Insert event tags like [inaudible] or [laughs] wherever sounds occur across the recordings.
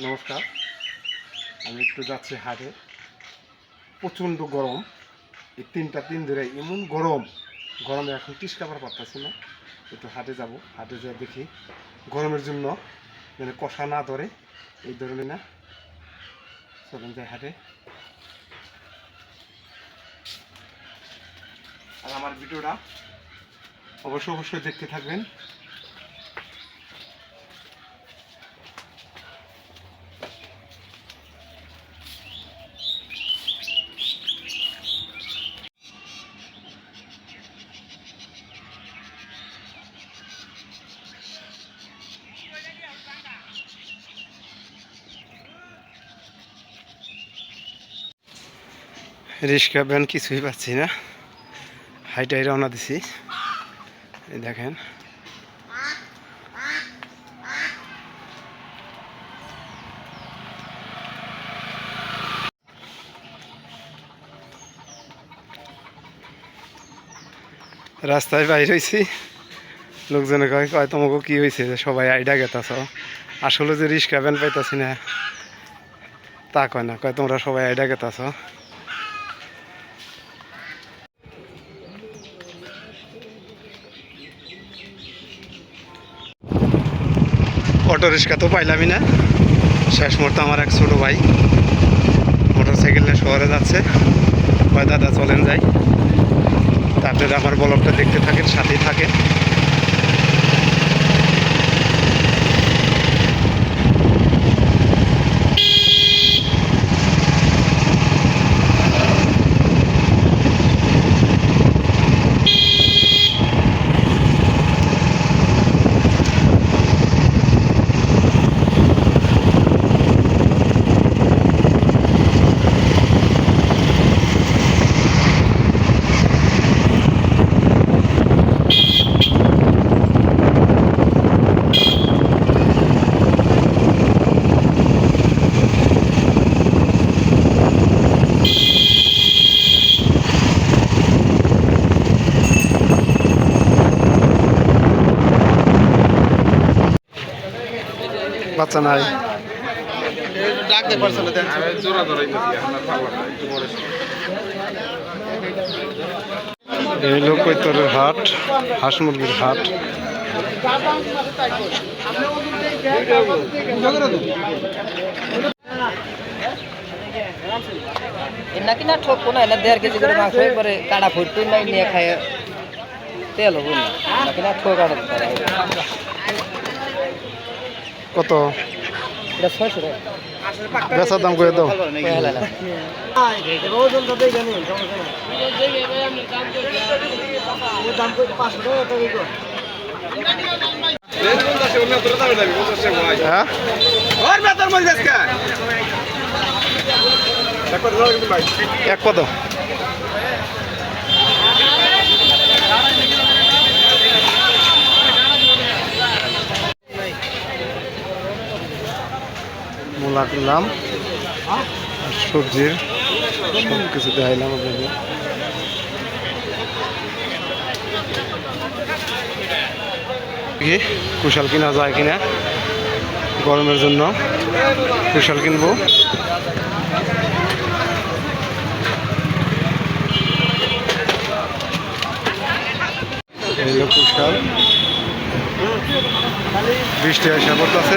নমস্কার। আমি একটু যাচ্ছি হাটে। প্রচণ্ড গরম। এই তিনটা দিন ধরে এমন গরম। গরমে এখন টিস কাপড় পারতেছি না। একটু হাটে যাব। হাটে যা দেখি গরমের জন্য মানে কষা না ধরে। এই ধরনের না। চলেন যাই হাটে। আর আমার ভিডিওটা অবশ্যই অবশ্যই দেখতে থাকবেন। রিক্সা ভ্যান কিছুই পাচ্ছি না। হাইটাই রওনা দিছি। দেখেন। রাস্তায় বাইর হয়েছি লোকজনে কয় কয়, তোমাকে কি হয়েছে যে সবাই আইডা গেতাছ? আসলে যে রিক্সা ভ্যান পাইতাছি না। তা কয় না, কয়, তোমরা সবাই আইডা গেতাছ? অটো রিক্সা তো পাইলামই না। শেষ মুহূর্তে আমার এক ছোটো ভাই মোটর সাইকেল নিয়ে শহরে যাচ্ছে। কয় দাদা চলেন যাই। তারপরে আমার ব্লগটা দেখতে থাকেন, সাথেই থাকেন। বাচ্চা নাই। ডাকতে পারছে না এই লোক কৈতরের হাট হাঁস মুরগির হাট। নাকি না ঠকবো না এনে দেড় কেজি করে মাংস একবারে কাটা ফুটতে নাই নিয়ে খায় তেল হব না। নাকি না ঠক আড়ত কত? এটা বেচার দাম করে দাও। হ্যাঁ? এক কত? মূলা কিনলাম সবজির সব কিছু দেখাইলাম আপনাকে। কুশাল কিনা যায় কিনা? গরমের জন্য কুশাল কিনবো। কুশাল। বৃষ্টি আসা করতেছে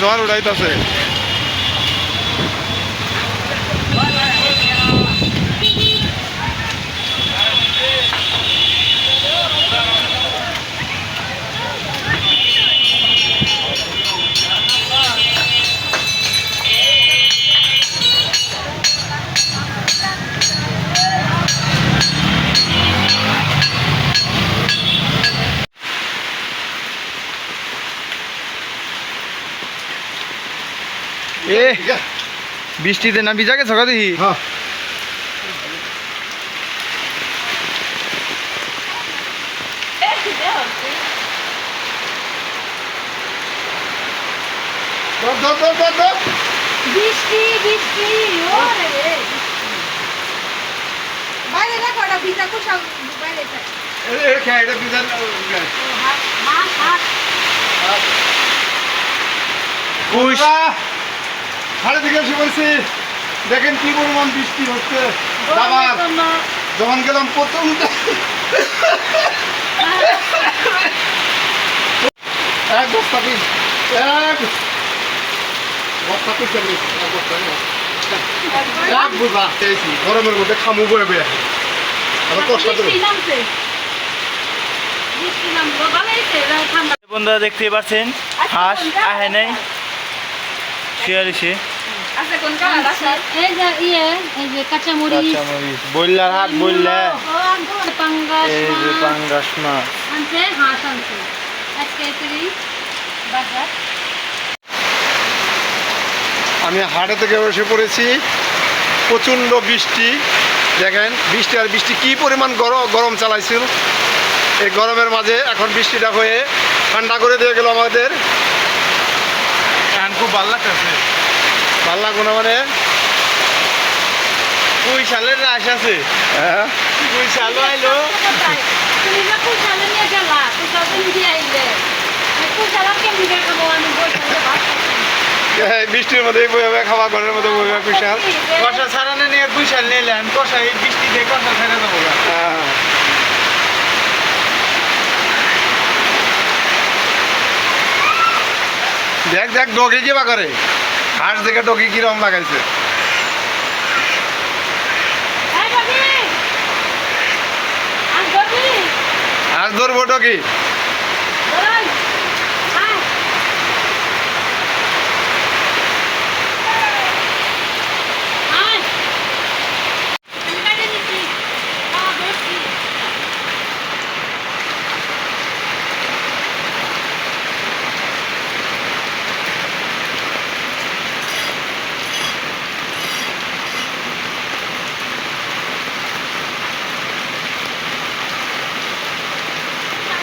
জ্বর উড়াইতেছে। এ বৃষ্টিতে না ভিজা গেছো ধর বৃষ্টি বৃষ্টি বাইরে দেখো ওটা ভিজা কুশাল বাইরে থাকে এ খেয়ে এটা বিধান হাত হাত হাত। সাড়ে থেকে এসে বলছি দেখেন কি পরিমাণ বৃষ্টি হচ্ছে। আবার যখন গেলাম প্রথম এক বস্তা পিস এক বস্তা পিস এক বস্তা এক বুঝা। পেয়েছি গরমের মধ্যে খামু কষ্ট করে। ঠান্ডা বন্ধুরা দেখতে পাচ্ছেন? হাঁস আহে নাই। শুয়ে রয়েছে কোন কালার আছে? এই যে এই যে কাঁচামরিচ। কাঁচামরিচ বললার হাট বললা পাঙ্গাস মাছ। আমি হাটে থেকে বসে পড়েছি প্রচণ্ড বৃষ্টি। দেখেন বৃষ্টি আর বৃষ্টি কি পরিমাণ গরম গরম চালাইছিল। এই গরমের মাঝে এখন বৃষ্টিটা হয়ে ঠান্ডা করে দিয়ে গেল আমাদের। খুব ভালো লাগতেছে। ভালো লাগবো না মানে? কুই সালের রাস আছে? হ্যাঁ। কুই সালও আইলো? তুমি না কুশালে নিয়ে গেলা কুশাল তুমি দিয়ে আইলে? কুশালা কেমনি দেখাবো আমি বসে ভাত খাচ্ছি। এই বৃষ্টির মধ্যে খাওয়া ঘরের মধ্যে কুশাল কষা ছাড়ানো নিয়ে কুই সাল নিলেন কষা এই বৃষ্টিতে কষা ছেড়ে দেবো। হ্যাঁ। দেখ দেখ ডগে কি বা করে হাঁস দেখে ডগে কিরম লাগাইছে? হাঁস ধরবো ডগি দাঁড়াই আয় আয় আমি কাটে নিচ্ছি খাওয়া ধরছি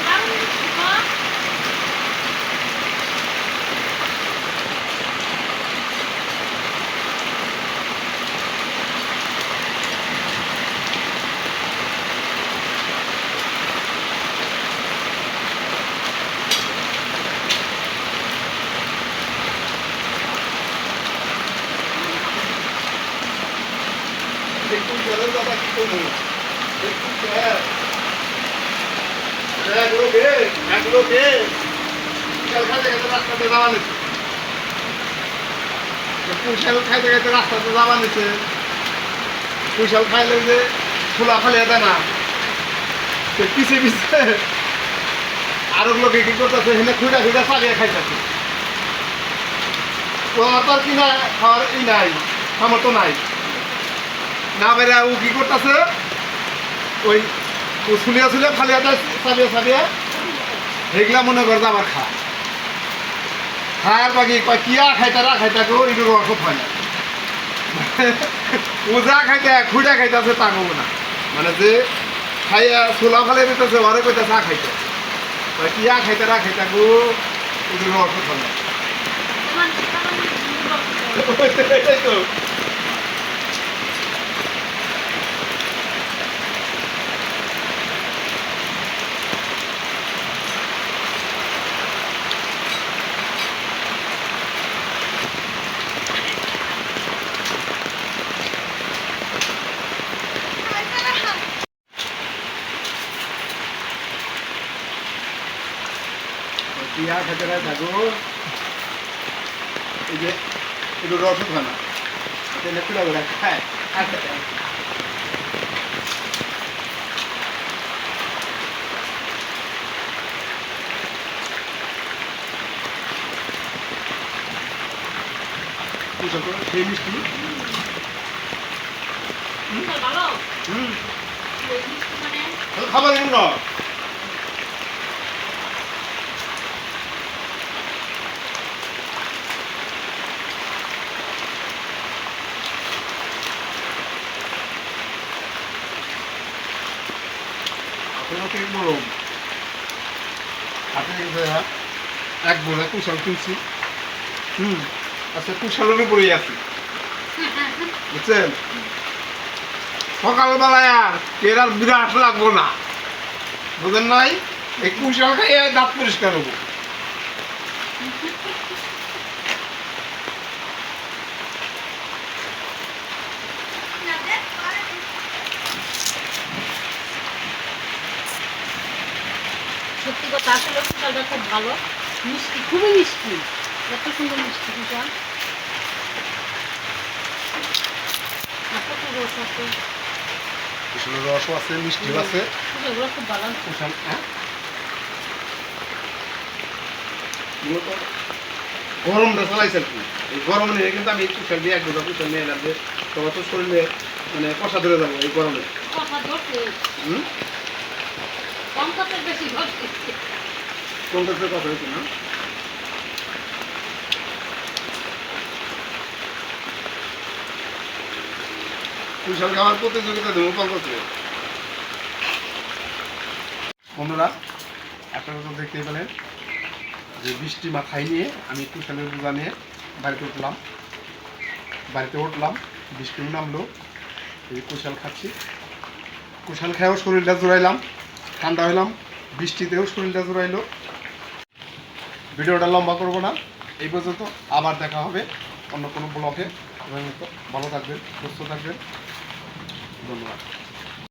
দারুণ খাওয়া কুশাল খাইতে খাইতে রাস্তাতে যাবা নিছে কুশাল খাইলে যে খোলা ফালিয়ে দেয় না সে পিছে পিছে আরও লোকে কি করতেছে হেনে খুঁড়া খুঁড়া চালিয়ে খাইতেছে তো আমার তো আর কিনা খাওয়ার ই নাই সামর্থ্য নাই না বেড়ে ও কি করতেছে ওই ও শুলিয়া শুলিয়া ফালিয়া চালিয়ে চালিয়ে সেগুলা মনে করে যে আমার খা খায়ার বাকি কয় কিয়া খাইতা রা খাইতা গো এগুলো অসুখ হয় না ও [laughs] যা খাইতে খুঁড়া খাইতেছে তা কব না। মানে যে খাইয়া ছোলা ফালে দিতেছে ঘরে কইতে চা খাইতে কয় কিয়া খাইতে রা খাইতা গো এগুলো অসুখ হয় না খাইতে রা থাকো। এই যে এগুলো অসুখ হয় না। এটা খুলে করে? খায়? সেই মিষ্টি? খাবার অনেক গরম হাতে এক বোঝা কুশাল কিনছি হুম আচ্ছা কুশালের উপরেই আছি। বুঝছেন? সকালবেলায় আর এর আর বিরাট লাগবো না। বুঝেন নাই? এই কুশাল খাইয়ে দাঁত পরিষ্কার হব। সত্যি কথা আসলে কুশালটা খুব ভালো। মিষ্টি খুবই মিষ্টি। এত সুন্দর মিষ্টি রস আছে। কুশালের রসও আছে মিষ্টিও আছে। খুব ভালো হ্যাঁ? গরমটা কি। এই গরম নিয়ে কিন্তু আমি কুশাল দিয়ে এক বোঝা কুশাল নিয়ে এলাম যে তোমার তো শরীরে মানে কষা ধরে যাব এই গরমে। বন্ধুরা, আপনারা তো দেখতেই পেলেন যে বৃষ্টি মাথায় নিয়ে আমি কুশালের বোঝা নিয়ে বাড়িতে উঠলাম। বাড়িতে উঠলাম বৃষ্টিও নামলো, এই কুশাল খাচ্ছি। কুশাল খেয়েও শরীরটা জোড়াইলাম। ঠান্ডা হইলাম, বৃষ্টিতেও শরীরটা জোড়াইলো ভিডিওটা লম্বা করব না, এই পর্যন্ত আবার দেখা হবে অন্য কোনো ব্লগে। ভালো থাকবেন, সুস্থ থাকবেন। ধন্যবাদ।